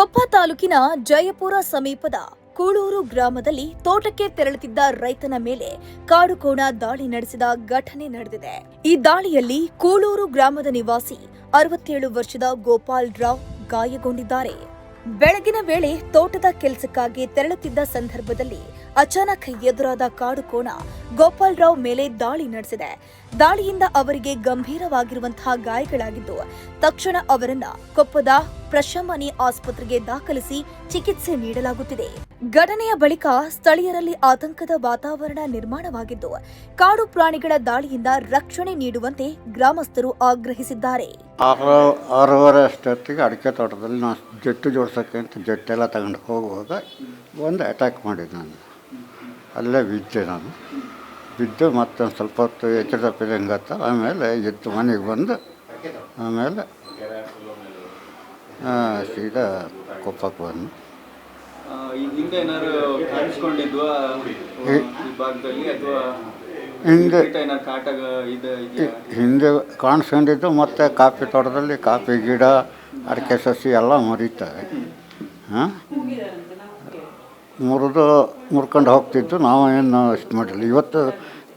ಕೊಪ್ಪ ತಾಲೂಕಿನ ಜಯಪುರ ಸಮೀಪದ ಕೂಳೂರು ಗ್ರಾಮದಲ್ಲಿ ತೋಟಕ್ಕೆ ತೆರಳುತ್ತಿದ್ದ ರೈತನ ಮೇಲೆ ಕಾಡುಕೋಣ ದಾಳಿ ನಡೆಸಿದ ಘಟನೆ ನಡೆದಿದೆ. ಈ ದಾಳಿಯಲ್ಲಿ ಕೂಳೂರು ಗ್ರಾಮದ ನಿವಾಸಿ ಅರವತ್ತೇಳು ವರ್ಷದ ಗೋಪಾಲ್ ರಾವ್ ಗಾಯಗೊಂಡಿದ್ದಾರೆ. ಬೆಳಗಿನ ವೇಳೆ ತೋಟದ ಕೆಲಸಕ್ಕಾಗಿ ತೆರಳುತ್ತಿದ್ದ ಸಂದರ್ಭದಲ್ಲಿ ಅಚಾನಕ್ ಎದುರಾದ ಕಾಡುಕೋಣ ಗೋಪಾಲ್ ರಾವ್ ಮೇಲೆ ದಾಳಿ ನಡೆಸಿದೆ. ದಾಳಿಯಿಂದ ಅವರಿಗೆ ಗಂಭೀರವಾಗಿರುವಂತಹ ಗಾಯಗಳಾಗಿದ್ದು, ತಕ್ಷಣ ಅವರನ್ನ ಕೊಪ್ಪದ ಪ್ರಶಮನಿ ಆಸ್ಪತ್ರೆಗೆ ದಾಖಲಿಸಿ ಚಿಕಿತ್ಸೆ ನೀಡಲಾಗುತ್ತಿದೆ. ಘಟನೆಯ ಬಳಿಕ ಸ್ಥಳೀಯರಲ್ಲಿ ಆತಂಕದ ವಾತಾವರಣ ನಿರ್ಮಾಣವಾಗಿದ್ದು, ಕಾಡು ಪ್ರಾಣಿಗಳ ದಾಳಿಯಿಂದ ರಕ್ಷಣೆ ನೀಡುವಂತೆ ಗ್ರಾಮಸ್ಥರು ಆಗ್ರಹಿಸಿದ್ದಾರೆ. ಆರು, ಆರೂವರೆ ಅಷ್ಟೊತ್ತಿಗೆ ಅಡಿಕೆ ತೋಟದಲ್ಲಿ ನಾನು ಜೆಟ್ಟು ಜೋಡ್ಸೋಕ್ಕೆ ಜಟ್ಟೆಲ್ಲ ತಗೊಂಡು ಹೋಗುವಾಗ ಒಂದು ಅಟ್ಯಾಕ್ ಮಾಡಿದ್ದು ಅಲ್ಲೇ ಬಿದ್ದೆ ನಾನು. ಬಿದ್ದು ಮತ್ತೊಂದು ಸ್ವಲ್ಪ ಹೊತ್ತು ಎಚ್ಚರ ತಪ್ಪಿದೆ ಹಂಗತ್ತ? ಆಮೇಲೆ ಎದ್ದು ಮನೆಗೆ ಬಂದು ಆಮೇಲೆ ಸೀದಾ ಕೊಪ್ಪಕ್ಕೆ ಬಂದು. ಹಿಂದೆ ಹಿಂದೆ ಕಾಣಿಸ್ಕೊಂಡಿದ್ದು ಮತ್ತು ಕಾಫಿ ತೋಟದಲ್ಲಿ ಕಾಫಿ ಗಿಡ ಅಡಿಕೆ ಸಸಿ ಎಲ್ಲ ಮುರಿತವೆ ಹಾಂ? ಮುರಿದು ಮುರ್ಕೊಂಡು ಹೋಗ್ತಿದ್ದು ನಾವು ಏನು ಅಷ್ಟು ಮಾಡಿಲ್ಲ. ಇವತ್ತು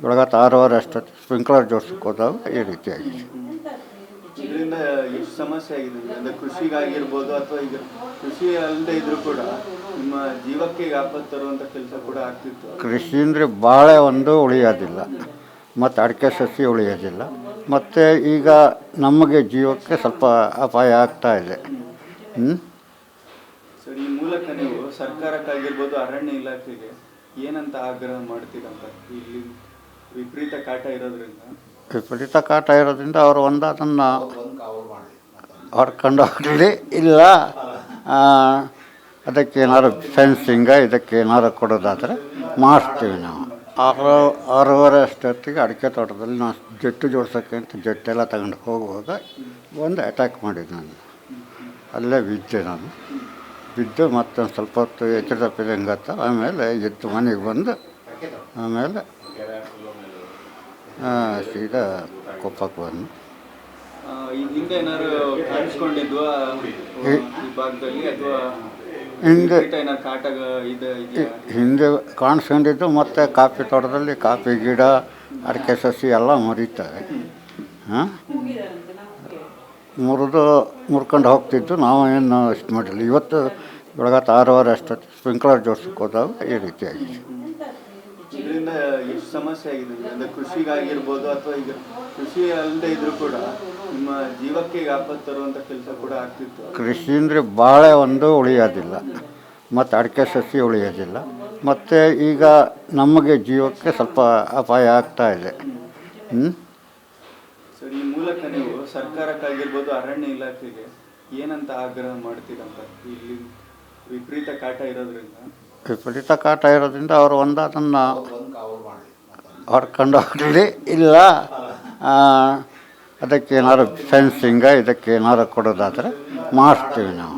ಬೆಳಗತ್ತು ಆರೂವರೆ ಅಷ್ಟೊತ್ತು ಸ್ಪ್ರಿಂಕ್ಲರ್ ಜೋಡ್ಸಕ್ಕೆ ಹೋದಾಗ ಈ ರೀತಿ ಆಗಿದೆ. ಇದರಿಂದ ಎಷ್ಟು ಸಮಸ್ಯೆ ಆಗಿದೆ? ಅಂದ್ರೆ ಕೃಷಿಗಾಗಿರ್ಬೋದು ಅಥವಾ ಈಗ ಕೃಷಿ ಅಲ್ಲದೆ ಇದ್ರೂ ಕೂಡ ನಿಮ್ಮ ಜೀವಕ್ಕೆ ಆಪತ್ತು ತರುವಂತ ಕೆಲಸ ಕೂಡ ಆಗ್ತಿತ್ತು. ಕೃಷಿ ಅಂದರೆ ಬಾಳೆ ಒಂದು ಉಳಿಯೋದಿಲ್ಲ. ಮತ್ತು ಅಡಿಕೆ ಸಸಿ ಉಳಿಯೋದಿಲ್ಲ. ಮತ್ತು ಈಗ ನಮಗೆ ಜೀವಕ್ಕೆ ಸ್ವಲ್ಪ ಅಪಾಯ ಆಗ್ತಾ ಇದೆ. ಹ್ಞೂ ಸರ್ ಮೂಲಕ ನೀವು ಸರ್ಕಾರಕ್ಕಾಗಿರ್ಬೋದು ಅರಣ್ಯ ಇಲಾಖೆಗೆ ಏನಂತ ಆಗ್ರಹ ಮಾಡ್ತೀರಂತ ಇಲ್ಲಿ ವಿಪರೀತ ಕಾಟ ಇರೋದ್ರಿಂದ. ವಿಪರೀತ ಕಾಟ ಇರೋದ್ರಿಂದ ಅವರು ಒಂದು ಅದನ್ನು ಹೊಡ್ಕೊಂಡು ಹೋಗಲಿ ಇಲ್ಲ ಆ, ಅದಕ್ಕೆ ಏನಾದ್ರು ಫೆನ್ಸಿಂಗ ಇದಕ್ಕೆ ಏನಾದ್ರು ಕೊಡೋದಾದರೆ ಮಾಡಿಸ್ತೀವಿ ನಾವು. ಆರು ಆರೂವರೆ ಅಷ್ಟೊತ್ತಿಗೆ ಅಡಿಕೆ ತೋಟದಲ್ಲಿ ನಾವು ಜೆಟ್ಟು ಜೋಡ್ಸೋಕ್ಕೆ ಅಂತ ಜಟ್ಟೆಲ್ಲ ತಗೊಂಡು ಹೋಗುವಾಗ ಒಂದು ಅಟ್ಯಾಕ್ ಮಾಡಿದ್ದು ನಾನು. ಅಲ್ಲೇ ಬಿದ್ದೆ ನಾನು. ಬಿದ್ದು ಮತ್ತೊಂದು ಸ್ವಲ್ಪ ಹೊತ್ತು ಎಚ್ಚರ ತಪ್ಪಿದೆ ಹಂಗತ್ತ? ಆಮೇಲೆ ಎದ್ದು ಮನೆಗೆ ಬಂದು ಆಮೇಲೆ ಸೀದಾ ಕೊಪ್ಪಕ್ಕೆ ಬಂದು. ಹಿಂದೆ ಹಿಂದೆ ಕಾಣಿಸ್ಕೊಂಡಿದ್ದು ಮತ್ತು ಕಾಫಿ ತೋಟದಲ್ಲಿ ಕಾಫಿ ಗಿಡ ಅಡಿಕೆ ಸಸಿ ಎಲ್ಲ ಮುರಿತವೆ ಹಾಂ ಮುರಿದು ಮುರ್ಕೊಂಡು ಹೋಗ್ತಿತ್ತು ನಾವು ಏನು ಅಷ್ಟು ಮಾಡಿಲ್ಲ ಇವತ್ತು ಬೆಳಗತ್ತು ಆರೂವರೆ ಅಷ್ಟೊತ್ತು ಸ್ಪ್ರಿಂಕ್ಲರ್ ಜೋಡ್ಸಕ್ಕೆ ಹೋದಾಗ ಈ ರೀತಿ ಆಗಿದೆ. ಇದರಿಂದ ಎಷ್ಟು ಸಮಸ್ಯೆ ಆಗಿದೆ? ಅಂದ್ರೆ ಕೃಷಿಗಾಗಿರ್ಬೋದು ಅಥವಾ ಈಗ ಕೃಷಿ ಅಲ್ಲದೆ ಇದ್ರೂ ಕೂಡ ನಿಮ್ಮ ಜೀವಕ್ಕೆ ಆಪತ್ತು ತರುವಂಥ ಕೆಲಸ ಕೂಡ ಆಗ್ತಿತ್ತು. ಕೃಷಿ ಅಂದರೆ ಬಾಳೆ ಒಂದು ಉಳಿಯೋದಿಲ್ಲ. ಮತ್ತು ಅಡಿಕೆ ಸಸಿ ಉಳಿಯೋದಿಲ್ಲ. ಮತ್ತು ಈಗ ನಮಗೆ ಜೀವಕ್ಕೆ ಸ್ವಲ್ಪ ಅಪಾಯ ಆಗ್ತಾ ಇದೆ. ಹ್ಞೂ ಈ ನೀವು ಸರ್ಕಾರಕ್ಕಾಗಿರ್ಬೋದು ಅರಣ್ಯ ಇಲಾಖೆಗೆ ಏನಂತ ಆಗ್ರಹ ಮಾಡ್ತೀರಂತ? ಇಲ್ಲಿ ವಿಪರೀತ ಕಾಟ ಇರೋದ್ರಿಂದ? ವಿಪರೀತ ಕಾಟ ಇರೋದ್ರಿಂದ ಅವರು ಒಂದು ಅದನ್ನು ಹೊಡ್ಕೊಂಡು ಹೋಗಲಿ ಇಲ್ಲ ಆ, ಅದಕ್ಕೆ ಏನಾದ್ರು ಫೆನ್ಸಿಂಗ ಇದಕ್ಕೆ ಏನಾದ್ರು ಕೊಡೋದಾದರೆ ಮಾಡಿಸ್ತೀವಿ ನಾವು.